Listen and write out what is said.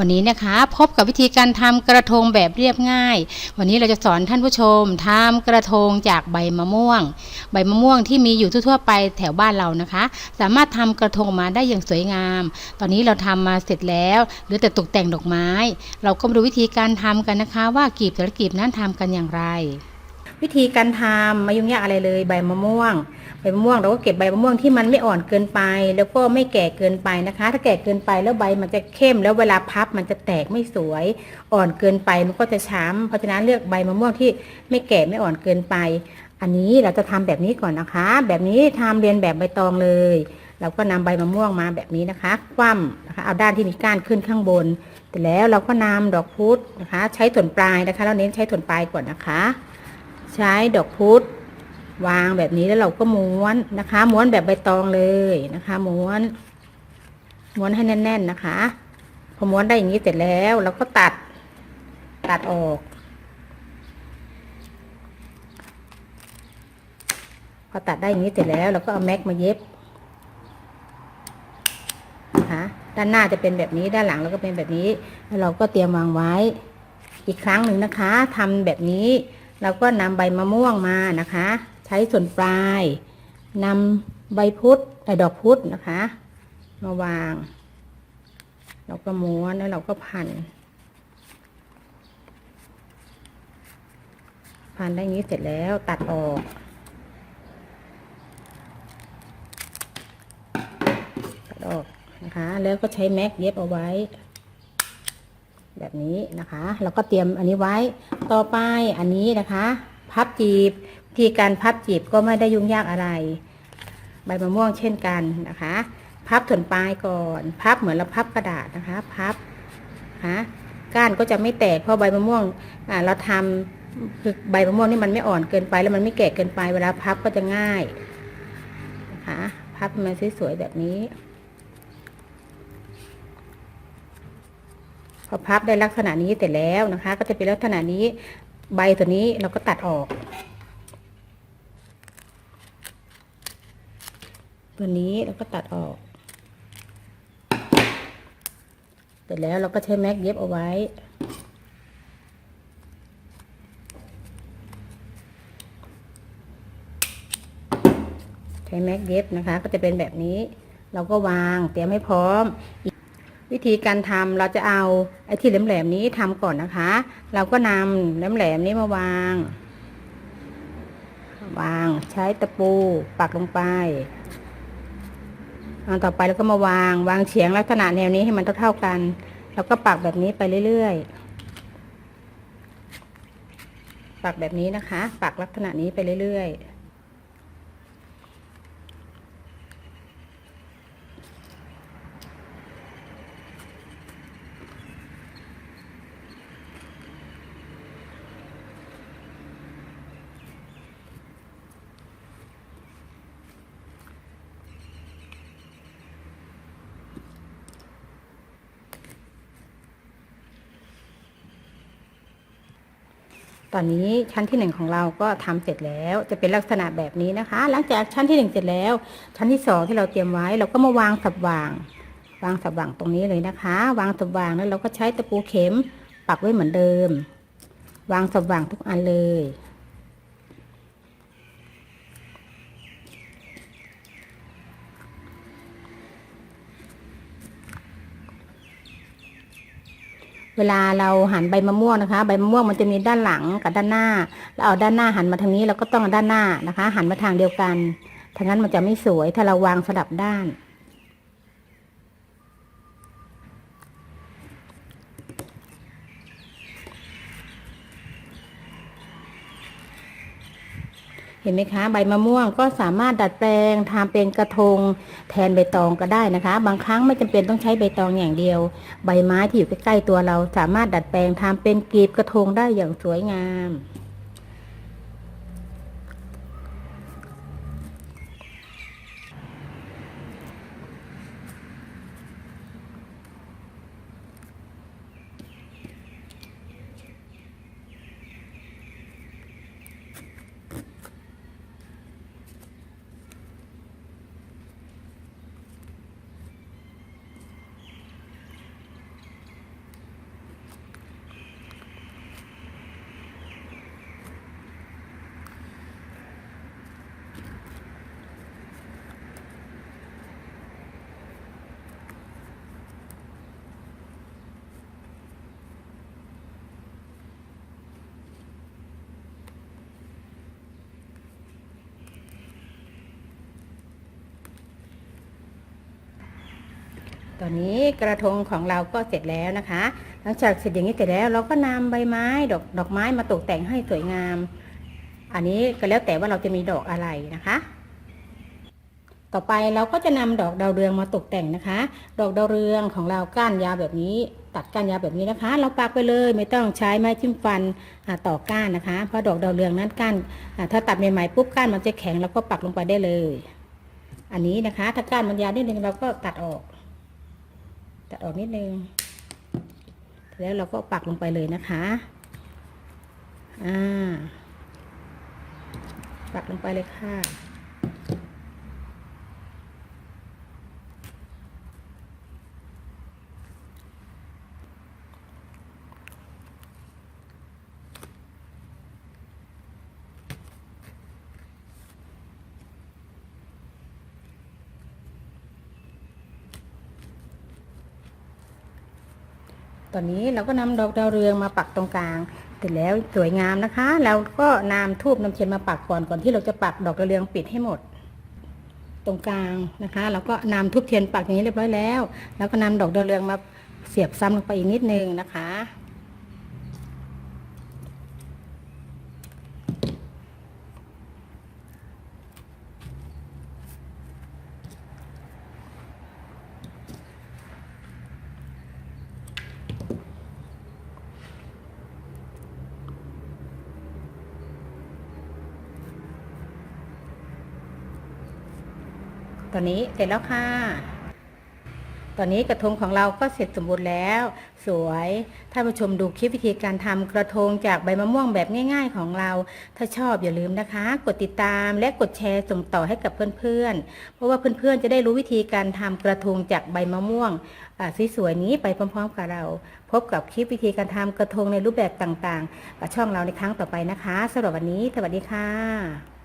วันนี้นะคะ พบกับวิธีการทำกระทงแบบเรียบง่าย วันนี้เราจะสอนท่านผู้ชมทำกระทงจากใบมะม่วง ใบมะม่วงที่มีอยู่ทั่วๆไปแถวบ้านเรานะคะ สามารถทำกระทงมาได้อย่างสวยงาม ตอนนี้เราทำมาเสร็จแล้วเหลือแต่ตกแต่งดอกไม้ เราก็มาดูวิธีการทำกันนะคะ ว่ากีบแต่ละกีบนั้นทำกันอย่างไร วิธีการทำไม่ยุ่งยากอะไรเลย ใบมะม่วง ใบมะม่วงเราก็เก็บใบมะม่วงที่มันไม่อ่อนเกินไป แล้วก็ไม่แก่เกินไปนะคะ ถ้าแก่เกินไปแล้วใบมันจะเข้ม แล้วเวลาพับมันจะแตกไม่สวย อ่อนเกินไปมันก็จะช้ำเพราะฉะนั้นเลือกใบมะม่วงที่ไม่แก่ไม่อ่อนเกินไป อันนี้เราจะทำแบบนี้ก่อนนะคะ แบบนี้ทำเรียนแบบใบตองเลย เราก็นำใบมะม่วงมาแบบนี้นะคะ คว่ำนะคะเอาด้านที่มีก้านขึ้นข้างบนเสร็จแล้วเราก็นำดอกพุธนะคะ ใช้ส่วนปลายนะคะ เราเน้นใช้ส่วนปลายก่อนนะคะ ใช้ดอกพุธวางแบบนี้แล้วเราก็ม้วนนะคะ ม้วนแบบใบตองเลยนะคะ ม้วน ม้วนให้แน่น ๆนะคะพอม้วนได้อย่างนี้เสร็จแล้วเราก็ตัดตัดออกพอตัดได้อย่างนี้เสร็จแล้วเราก็เอาแม็กมาเย็บนะคะด้านหน้าจะเป็นแบบนี้ด้านหลังเราก็เป็นแบบนี้ แล้วเราก็เตรียมวางไว้ อีกครั้งหนึ่งนะคะทำแบบนี้ เราก็นำใบมะม่วงมานะคะ ใช้ส่วนปลายนำใบพุธไอ้ดอกพุธนะคะ มาวาง เราก็ม้วนแล้วเราก็พัน พันได้งนี้เสร็จแล้วตัดออกตัดออกนะคะ แล้วก็ใช้แม็กเย็บเอาไว้ แบบนี้นะคะ เราก็เตรียมอันนี้ไว้ ต่อไปอันนี้นะคะ พับจีบวิธีการพับจีบก็ไม่ได้ยุ่งยากอะไร ใบมะม่วงเช่นกันนะคะ พับส่วนปลายก่อน พับเหมือนเราพับกระดาษนะคะ พับนะคะก้านก็จะไม่แตกเพราะใบมะม่วงอ่าเราทำคือใบมะม่วงนี่มันไม่อ่อนเกินไปแล้วมันไม่แก่เกินไปเวลาพับก็จะง่ายนะคะพับมันสวยๆแบบนี้ พอพับได้ลักษณะนี้เสร็จแล้วนะคะ ก็จะเป็นลักษณะนี้ใบตัวนี้เราก็ตัดออก ตัวนี้เราก็ตัดออก เสร็จแล้วเราก็ใช้แม็กเย็บเอาไว้ใช้แม็กเย็บนะคะ ก็จะเป็นแบบนี้ เราก็วางเตรียมให้พร้อม วิธีการทำเราจะเอาไอ้ที่แหลมๆนี้ทำก่อนนะคะ เราก็นำแหลมๆนี้มาวาง วางใช้ตะปูปักลงไปอันต่อไปเราก็มาวางวางเฉียงลักษณะแนวนี้ให้มันเท่าๆกัน แล้วก็ปักแบบนี้ไปเรื่อยๆ ปักแบบนี้นะคะ ปักลักษณะนี้ไปเรื่อยๆ ตอนนี้ชั้นที่หนึ่งของเราก็ทำเสร็จแล้วจะเป็นลักษณะแบบนี้นะคะ หลังจากชั้นที่หนึ่งเสร็จแล้ว ชั้นที่สองที่เราเตรียมไว้ เราก็มาวางสับวาง วางสับวางตรงนี้เลยนะคะ วางสับวางแล้วเราก็ใช้ตะปูเข็มปักไว้เหมือนเดิม วางสับวางทุกอันเลย เวลาเราหั่นใบมะม่วงนะคะ ใบมะม่วงมันจะมีด้านหลังกับด้านหน้าเราเอาด้านหน้าหันมาทางนี้เราก็ต้องเอาด้านหน้านะคะหันมาทางเดียวกันถ้างั้นมันจะไม่สวยถ้าเราวางสลับด้าน เห็นไหมคะ ใบมะม่วงก็สามารถดัดแปลงทำเป็นกระทง แทนใบตองก็ได้นะคะ บางครั้งไม่จำเป็นต้องใช้ใบตองอย่างเดียว ใบไม้ที่อยู่ใกล้ๆตัวเราสามารถดัดแปลงทำเป็นกลีบกระทงได้อย่างสวยงาม ตอนนี้กระทงของเราก็เสร็จแล้วนะคะ หลังจากเสร็จอย่างนี้เสร็จแล้วเราก็นำใบไม้ดอกดอกไม้มาตกแต่งให้สวยงาม อันนี้ก็แล้วแต่ว่าเราจะมีดอกอะไรนะคะ ต่อไปเราก็จะนำดอกดาวเรืองมาตกแต่งนะคะ ดอกดาวเรืองของเราก้านยาวแบบนี้ ตัดก้านยาวแบบนี้นะคะ เราปักไปเลยไม่ต้องใช้ไม้จิ้มฟันต่อก้านนะคะ เพราะดอกดาวเรืองนั้นก้านถ้าตัดใหม่ๆปุ๊บก้านมันจะแข็งแล้วก็ปักลงไปได้เลย อันนี้นะคะ ถ้าก้านมันยาวนิดนึงเราก็ตัดออก ตัดออกนิดนึง แล้วเราก็ปักลงไปเลยนะคะ อ่า ปักลงไปเลยค่ะ ตอนนี้เราก็นำดอกดาวเรืองมาปักตรงกลางเสร็จแล้วสวยงามนะคะ เราก็นำทูบนำเทียนมาปักก่อนก่อนที่เราจะปักดอกดาวเรืองปิดให้หมด ตรงกลางนะคะเราก็นำทูบเทียนปักอย่างนี้เรียบร้อยแล้ว แล้วก็นำดอกดาวเรืองมาเสียบซ้ำลงไปอีกนิดนึงนะคะ ตอนนี้เสร็จแล้วค่ะ ตอนนี้กระทงของเราก็เสร็จสมบูรณ์แล้ว สวยท่านผู้ชมดูคลิปวิธีการทำกระทงจากใบมะม่วงแบบง่าย ๆ ของเรา ถ้าชอบอย่าลืมนะคะ กดติดตามและกดแชร์ส่งต่อให้กับเพื่อนๆ เพราะว่าเพื่อนๆจะได้รู้วิธีการทำกระทงจากใบมะม่วงสวยๆนี้ไปพร้อม ๆ กับเรา พบกับคลิปวิธีการทำกระทงในรูปแบบต่างๆ กับช่องเราในครั้งต่อไปนะคะสำหรับวันนี้สวัสดีค่ะ